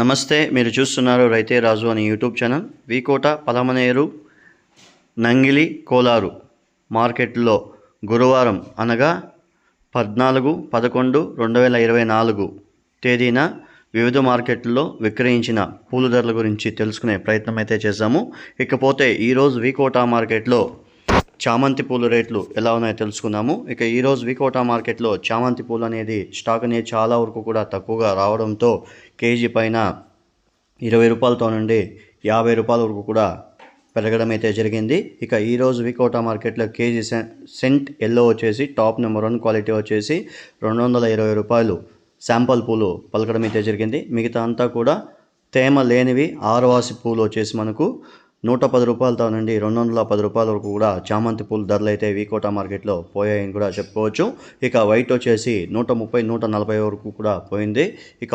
నమస్తే మీరు చూస్తున్నారు రైతే రాజు అనే యూట్యూబ్ ఛానల్. వీకోట పలమనేరు నంగిలి కోలారు మార్కెట్లో గురువారం అనగా పద్నాలుగు పదకొండు రెండు వేల ఇరవై నాలుగు తేదీన వివిధ మార్కెట్లో విక్రయించిన పూల ధరల గురించి తెలుసుకునే ప్రయత్నం అయితే చేశాము. ఇకపోతే ఈరోజు వీకోటా మార్కెట్లో చామంతి పూలు రేట్లు ఎలా ఉన్నాయో తెలుసుకుందాము. ఇక ఈరోజు వికోటా మార్కెట్లో చామంతి పూలు అనేది స్టాక్ అనేది చాలా వరకు కూడా తక్కువగా రావడంతో కేజీ పైన ఇరవై రూపాయలతో నుండి యాభై రూపాయల వరకు కూడా పెరగడం అయితే జరిగింది. ఇక ఈరోజు వికోటా మార్కెట్లో కేజీ సె- సెంట్ ఎల్లో వచ్చేసి టాప్ నెంబర్ వన్ క్వాలిటీ వచ్చేసి రెండు వందల ఇరవై రూపాయలు శాంపల్ పూలు పలకడం అయితే జరిగింది. మిగతా అంతా కూడా తేమ లేనివి ఆరువాసి పూలు వచ్చేసి మనకు నూట పది రూపాయలతో నుండి రెండు వందల పది రూపాయల వరకు కూడా చామంతి పూల ధరలు అయితే వీకోటా మార్కెట్లో పోయాయని కూడా చెప్పుకోవచ్చు. ఇక వైట్ వచ్చేసి నూట ముప్పై నూట నలభై వరకు కూడా పోయింది. ఇక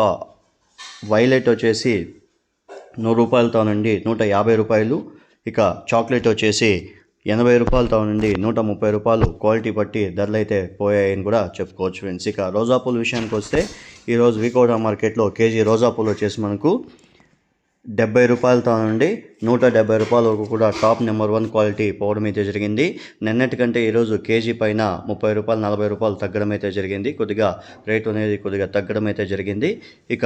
వైలెట్ వచ్చేసి నూరు రూపాయలతో నుండి నూట యాభై రూపాయలు. ఇక చాక్లెట్ వచ్చేసి ఎనభై రూపాయలతో నుండి నూట ముప్పై రూపాయలు. క్వాలిటీ బట్టి ధరలు అయితే పోయాయని కూడా చెప్పుకోవచ్చు ఫ్రెండ్స్. ఇక రోజా పూల విషయానికి వస్తే ఈరోజు వీకోటా మార్కెట్లో కేజీ రోజా పూలు వచ్చేసి మనకు డెబ్బై రూపాయలతో నుండి నూట డెబ్బై రూపాయల వరకు కూడా టాప్ నెంబర్ వన్ క్వాలిటీ పోవడం అయితే జరిగింది. నిన్నటి కంటే ఈరోజు కేజీ పైన ముప్పై రూపాయలు నలభై రూపాయలు తగ్గడం అయితే జరిగింది. కొద్దిగా రేటు అనేది కొద్దిగా తగ్గడం అయితే జరిగింది. ఇక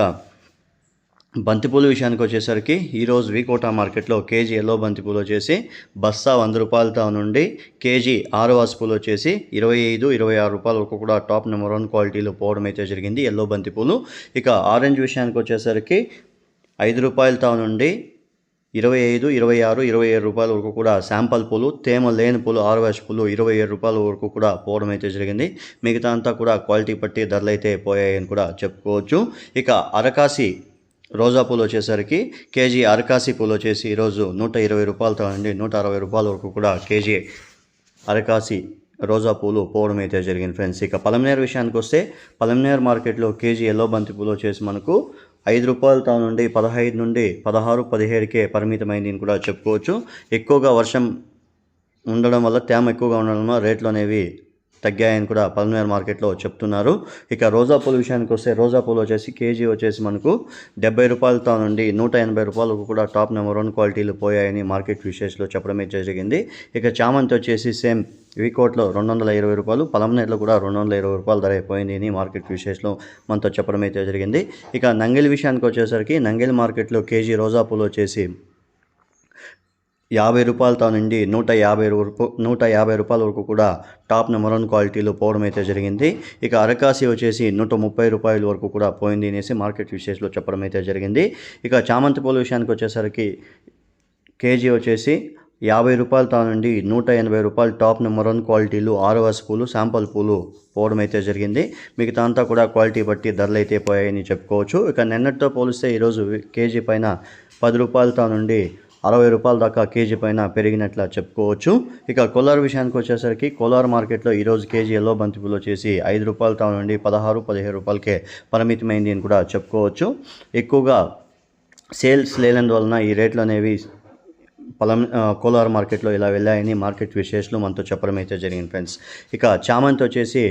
బంతిపూలు విషయానికి వచ్చేసరికి ఈరోజు వీకోటా మార్కెట్లో కేజీ ఎల్లో బంతిపూలు వచ్చేసి బస్సా వంద రూపాయలతో నుండి కేజీ ఆరు పూలు వచ్చేసి ఇరవై ఐదు ఇరవై ఆరు రూపాయల వరకు కూడా టాప్ నెంబర్ వన్ క్వాలిటీలో పోవడం అయితే జరిగింది ఎల్లో బంతిపూలు. ఇక ఆరెంజ్ విషయానికి వచ్చేసరికి ఐదు రూపాయలతో నుండి ఇరవై ఐదు ఇరవై ఆరు ఇరవై ఏడు రూపాయల వరకు కూడా శాంపల్ పూలు తేమ లేని పూలు ఆరువేష పూలు ఇరవై ఏడు రూపాయల వరకు కూడా పోవడం అయితే జరిగింది. మిగతా అంతా కూడా క్వాలిటీ బట్టి ధరలు అయితే పోయాయని కూడా చెప్పుకోవచ్చు. ఇక అరకాసి రోజా పూలు వచ్చేసరికి కేజీ అరకాసి పూలు వచ్చేసి ఈరోజు నూట ఇరవై రూపాయలతో నుండి నూట అరవై రూపాయల వరకు కూడా కేజీ అరకాసి రోజా పూలు పోవడం అయితే జరిగింది ఫ్రెండ్స్. ఇక పలమనేర్ విషయానికి వస్తే పలమనేర్ మార్కెట్లో కేజీ ఎల్లో బంతి పూలు వచ్చేసి మనకు ఐదు రూపాయలతో నుండి పదహైదు నుండి పదహారు పదిహేడుకే పరిమితమైంది అని కూడా చెప్పుకోవచ్చు. ఎక్కువగా వర్షం ఉండడం వల్ల తేమ ఎక్కువగా ఉండడం వల్ల రేట్లు అనేవి తగ్గాయని కూడా పల్మేర్ మార్కెట్లో చెప్తున్నారు. ఇక రోజా పూల విషయానికి వస్తే రోజా పూలు వచ్చేసి కేజీ వచ్చేసి మనకు డెబ్బై రూపాయలతో నుండి నూట ఎనభై రూపాయలకు కూడా టాప్ నెంబర్ వన్ క్వాలిటీలు పోయాయని మార్కెట్ విశేషలో చెప్పడమే జరిగింది. ఇక చామంతి వచ్చేసి సేమ్ వీకోట్లో రెండు వందల ఇరవై రూపాయలు పలంనేట్లో కూడా రెండు వందల ఇరవై రూపాయలు ధర అయిపోయింది అని మార్కెట్ విశేషంలో మనతో చెప్పడం అయితే జరిగింది. ఇక నంగిలి విషయానికి వచ్చేసరికి నంగిలి మార్కెట్లో కేజీ రోజా పూలు వచ్చేసి యాభై రూపాయలతో నుండి నూట యాభై రూప నూట యాభై రూపాయల వరకు కూడా టాప్ నెంబర్ వన్ క్వాలిటీలో పోవడం అయితే జరిగింది. ఇక అరకాసి వచ్చేసి నూట ముప్పై రూపాయల వరకు కూడా పోయింది అనేసి మార్కెట్ విశేషలో చెప్పడం అయితే జరిగింది. ఇక చామంతి పూల విషయానికి వచ్చేసరికి కేజీ వచ్చేసి యాభై రూపాయలతో నుండి నూట ఎనభై రూపాయలు టాప్ నెంబర్ వన్ క్వాలిటీలు ఆర్ఓఎస్ పూలు శాంపల్ పూలు పోవడం అయితే జరిగింది. మిగతా అంతా కూడా క్వాలిటీ బట్టి ధరలు అయితే పోయాయని చెప్పుకోవచ్చు. ఇక నిన్నటితో పోలిస్తే ఈరోజు కేజీ పైన పది రూపాయలతో నుండి అరవై రూపాయల దాకా కేజీ పైన పెరిగినట్లు చెప్పుకోవచ్చు. ఇక కోలార్ విషయానికి వచ్చేసరికి కోలార్ మార్కెట్లో ఈరోజు కేజీ ఎల్లో బంతిపూలు వచ్చేసి ఐదు రూపాయలతో నుండి పదహారు పదిహేను రూపాయలకే పరిమితమైంది అని కూడా చెప్పుకోవచ్చు. ఎక్కువగా సేల్స్ లేనందువలన ఈ రేట్లు అనేవి పొలం కోలార్ మార్కెట్లో ఇలా వెళ్ళాయని మార్కెట్ విశేషాలు మనతో చెప్పడం అయితే జరిగింది ఫ్రెండ్స్. ఇక చామంతి వచ్చేసి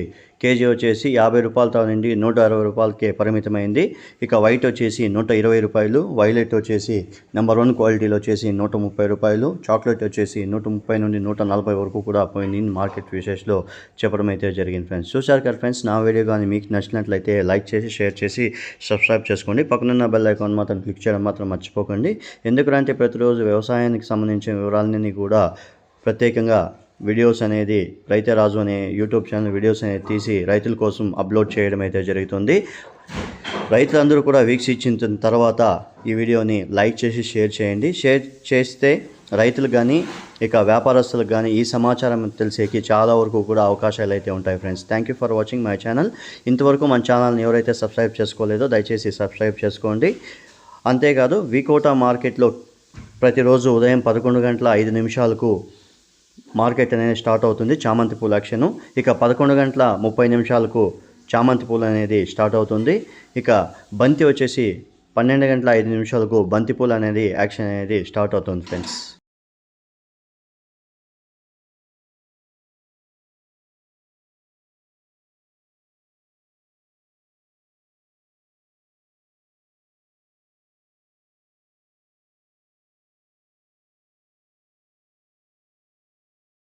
కేజీ వచ్చేసి యాభై రూపాయలతో నుండి నూట అరవై రూపాయలకే పరిమితమైంది. ఇక వైట్ వచ్చేసి నూట ఇరవై రూపాయలు వైలెట్ వచ్చేసి నెంబర్ వన్ క్వాలిటీలో వచ్చేసి నూట ముప్పై రూపాయలు చాక్లెట్ వచ్చేసి నూట ముప్పై నుండి నూట నలభై వరకు కూడా పోయింది. మార్కెట్ విశేషలో చెప్పడం అయితే జరిగింది ఫ్రెండ్స్. చూశారు కదా ఫ్రెండ్స్ నా వీడియో కానీ మీకు నచ్చినట్లయితే లైక్ చేసి షేర్ చేసి సబ్స్క్రైబ్ చేసుకోండి. పక్కనున్న బెల్ ఐకాన్ మాత్రం క్లిక్ చేయడం మాత్రం మర్చిపోకండి. ఎందుకంటే ప్రతిరోజు వ్యవసాయానికి సంబంధించిన వివరాలన్నీ కూడా ప్రత్యేకంగా వీడియోస్ అనేది రైతే రాజు అనే యూట్యూబ్ ఛానల్ వీడియోస్ అనేది తీసి రైతుల కోసం అప్లోడ్ చేయడం అయితే జరుగుతుంది. రైతులందరూ కూడా వీక్షించిన తర్వాత ఈ వీడియోని లైక్ చేసి షేర్ చేయండి. షేర్ చేస్తే రైతులు కానీ ఇక వ్యాపారస్తులకు కానీ ఈ సమాచారం తెలిసేకి చాలా వరకు కూడా అవకాశాలు అయితే ఉంటాయి friends thank you for watching my channel ఇంతవరకు మన ఛానల్ని ఎవరైతే సబ్స్క్రైబ్ చేసుకోలేదో దయచేసి సబ్స్క్రైబ్ చేసుకోండి. అంతేకాదు వికోటా మార్కెట్లో ప్రతిరోజు ఉదయం పదకొండు గంటల ఐదు నిమిషాలకు మార్కెట్ అనేది స్టార్ట్ అవుతుంది. చామంతి పూల యాక్షన్ ఇక పదకొండు గంటల ముప్పై నిమిషాలకు చామంతి పూలు అనేది స్టార్ట్ అవుతుంది. ఇక బంతి వచ్చేసి పన్నెండు గంటల ఐదు నిమిషాలకు బంతి పూలు అనేది యాక్షన్ అనేది స్టార్ట్ అవుతుంది ఫ్రెండ్స్.